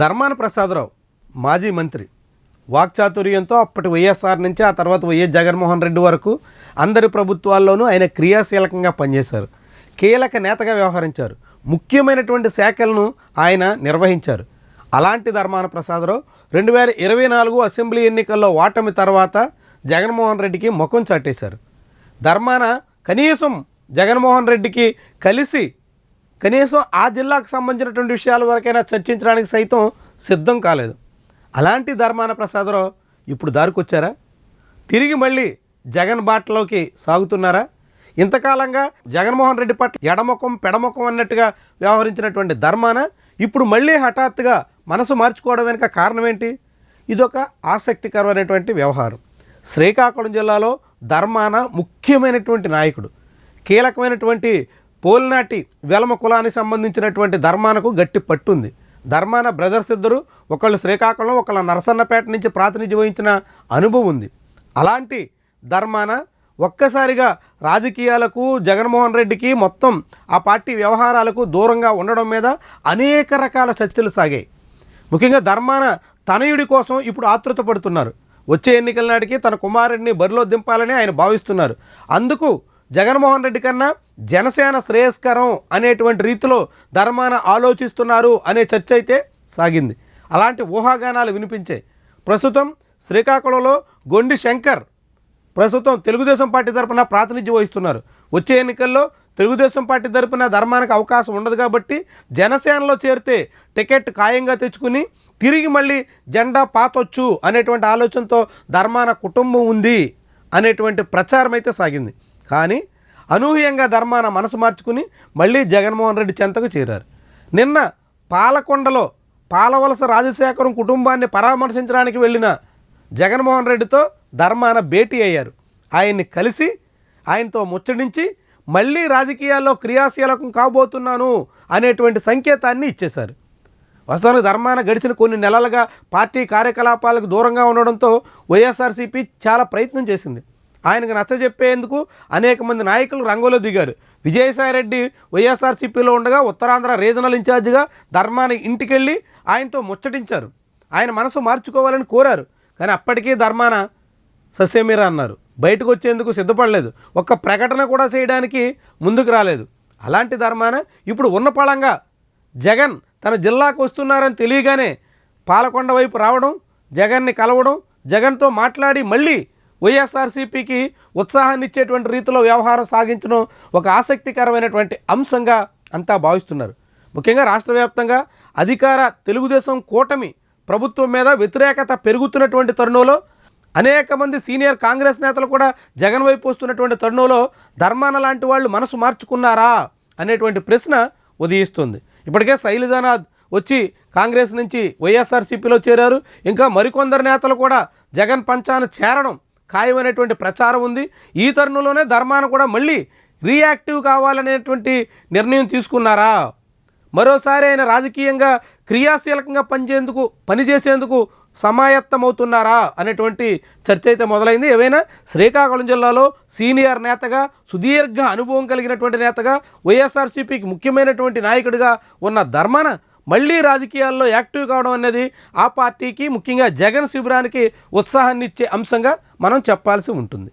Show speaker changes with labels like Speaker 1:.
Speaker 1: ధర్మాన ప్రసాదరావు మాజీ మంత్రి. వాక్చాతుర్యంతో అప్పటి వైఎస్ఆర్ నుంచి ఆ తర్వాత వైఎస్ జగన్మోహన్ రెడ్డి వరకు అందరి ప్రభుత్వాల్లోనూ ఆయన క్రియాశీలకంగా పనిచేశారు. కీలక నేతగా వ్యవహరించారు. ముఖ్యమైనటువంటి శాఖలను ఆయన నిర్వహించారు. అలాంటి ధర్మాన ప్రసాదరావు రెండు వేల ఇరవై నాలుగు అసెంబ్లీ ఎన్నికల్లో ఓటమి తర్వాత జగన్మోహన్ రెడ్డికి ముఖం చాటేశారు. ధర్మాన కనీసం జగన్మోహన్ రెడ్డికి కలిసి కనీసం ఆ జిల్లాకు సంబంధించినటువంటి విషయాల వరకైనా చర్చించడానికి సైతం సిద్ధం కాలేదు. అలాంటి ధర్మాన ప్రసాదరావు ఇప్పుడు దారికొచ్చారా? తిరిగి మళ్ళీ జగన్ బాటలోకి సాగుతున్నారా? ఇంతకాలంగా జగన్మోహన్ రెడ్డి పట్ల ఎడముఖం పెడముఖం అన్నట్టుగా వ్యవహరించినటువంటి ధర్మాన ఇప్పుడు మళ్ళీ హఠాత్తుగా మనసు మార్చుకోవడం వెనుక కారణం ఏంటి ఇదొక ఆసక్తికరమైనటువంటి వ్యవహారం. శ్రీకాకుళం జిల్లాలో ధర్మాన ముఖ్యమైనటువంటి నాయకుడు. కీలకమైనటువంటి పోల్నాటి వెలమ కులానికి సంబంధించినటువంటి ధర్మానకు గట్టి పట్టుంది. ధర్మాన బ్రదర్స్ ఇద్దరు ఒకళ్ళు శ్రీకాకుళం ఒకళ్ళు నరసన్నపేట నుంచి ప్రాతినిధ్యం వహించిన అనుభవం ఉంది. అలాంటి ధర్మాన ఒక్కసారిగా రాజకీయాలకు జగన్మోహన్ రెడ్డికి మొత్తం ఆ పార్టీ వ్యవహారాలకు దూరంగా ఉండడం మీద అనేక రకాల చర్చలు సాగాయి. ముఖ్యంగా ధర్మాన తనయుడి కోసం ఇప్పుడు ఆతృత పడుతున్నారు. వచ్చే ఎన్నికల నాటికి తన కుమారుడిని బరిలో దింపాలని ఆయన భావిస్తున్నారు. అందుకు జగన్మోహన్ రెడ్డి కన్నా జనసేన శ్రేయస్కరం అనేటువంటి రీతిలో ధర్మాన ఆలోచిస్తున్నారు అనే చర్చ అయితే సాగింది. అలాంటి ఊహాగానాలు వినిపించాయి ప్రస్తుతం శ్రీకాకుళంలో గొండి శంకర్ ప్రస్తుతం తెలుగుదేశం పార్టీ తరపున ప్రాతినిధ్యం వహిస్తున్నారు. వచ్చే ఎన్నికల్లో తెలుగుదేశం పార్టీ తరపున ధర్మానికి అవకాశం ఉండదు కాబట్టి జనసేనలో చేరితే టికెట్ ఖాయంగా తెచ్చుకుని తిరిగి మళ్ళీ జెండా పాతొచ్చు అనేటువంటి ఆలోచనతో ధర్మాన కుటుంబం ఉంది అనేటువంటి ప్రచారం అయితే సాగింది. కానీ అనూహ్యంగా ధర్మాన మనసు మార్చుకుని మళ్ళీ జగన్మోహన్ రెడ్డి చెంతకు చేరారు. నిన్న పాలకొండలో పాలవలస రాజశేఖరం కుటుంబాన్ని పరామర్శించడానికి వెళ్ళిన జగన్మోహన్ రెడ్డితో ధర్మాన భేటీ అయ్యారు. ఆయన్ని కలిసి ఆయనతో ముచ్చడించి మళ్ళీ రాజకీయాల్లో క్రియాశీలకం కాబోతున్నాను అనేటువంటి సంకేతాన్ని ఇచ్చేశారు. వాస్తవానికి ధర్మాన గడిచిన కొన్ని నెలలుగా పార్టీ కార్యకలాపాలకు దూరంగా ఉండడంతో వైఎస్ఆర్సీపీ చాలా ప్రయత్నం చేసింది. ఆయనకు నచ్చజెప్పేందుకు అనేక మంది నాయకులు రంగంలో దిగారు. విజయసాయిరెడ్డి వైఎస్ఆర్సీపీలో ఉండగా ఉత్తరాంధ్ర రీజనల్ ఇన్ఛార్జిగా ధర్మాన ఇంటికెళ్ళి ఆయనతో ముచ్చటించారు. ఆయన మనసు మార్చుకోవాలని కోరారు. కానీ అప్పటికీ ధర్మాన ససేమీరా అన్నారు. బయటకు వచ్చేందుకు సిద్ధపడలేదు. ఒక్క ప్రకటన కూడా చేయడానికి ముందుకు రాలేదు. అలాంటి ధర్మాన ఇప్పుడు ఉన్న పళంగా జగన్ తన జిల్లాకు వస్తున్నారని తెలియగానే పాలకొండ వైపు రావడం జగన్ని కలవడం జగన్తో మాట్లాడి మళ్ళీ వైఎస్ఆర్సీపీకి ఉత్సాహాన్ని ఇచ్చేటువంటి రీతిలో వ్యవహారం సాగించడం ఒక ఆసక్తికరమైనటువంటి అంశంగా అంతా భావిస్తున్నారు. ముఖ్యంగా రాష్ట్ర వ్యాప్తంగా అధికార తెలుగుదేశం కూటమి ప్రభుత్వం మీద వ్యతిరేకత పెరుగుతున్నటువంటి తరుణంలో అనేక మంది సీనియర్ కాంగ్రెస్ నేతలు కూడా జగన్ వైపు వస్తున్నటువంటి తరుణంలో ధర్మాన లాంటి వాళ్ళు మనసు మార్చుకున్నారా అనేటువంటి ప్రశ్న ఉదయిస్తుంది. ఇప్పటికే శైలజానాథ్ వచ్చి కాంగ్రెస్ నుంచి వైఎస్ఆర్సీపీలో చేరారు. ఇంకా మరికొందరు నేతలు కూడా జగన్ పంచాన చేరడం ఖాయమైనటువంటి ప్రచారం ఉంది. ఈ తరుణంలోనే ధర్మాన కూడా మళ్ళీ రియాక్టివ్ కావాలనేటువంటి నిర్ణయం తీసుకున్నారా? మరోసారి ఆయన రాజకీయంగా క్రియాశీలకంగా పనిచేందుకు పనిచేసేందుకు సమాయత్తమవుతున్నారా అనేటువంటి చర్చ అయితే మొదలైంది. ఏవైనా శ్రీకాకుళం జిల్లాలో సీనియర్ నేతగా సుదీర్ఘ అనుభవం కలిగినటువంటి నేతగా వైఎస్ఆర్సీపీకి ముఖ్యమైనటువంటి నాయకుడిగా ఉన్న ధర్మన మళ్ళీ రాజకీయాల్లో యాక్టివ్ కావడం అనేది ఆ పార్టీకి ముఖ్యంగా జగన్ శిబిరానికి ఉత్సాహాన్ని ఇచ్చే అంశంగా మనం చెప్పాల్సి ఉంటుంది.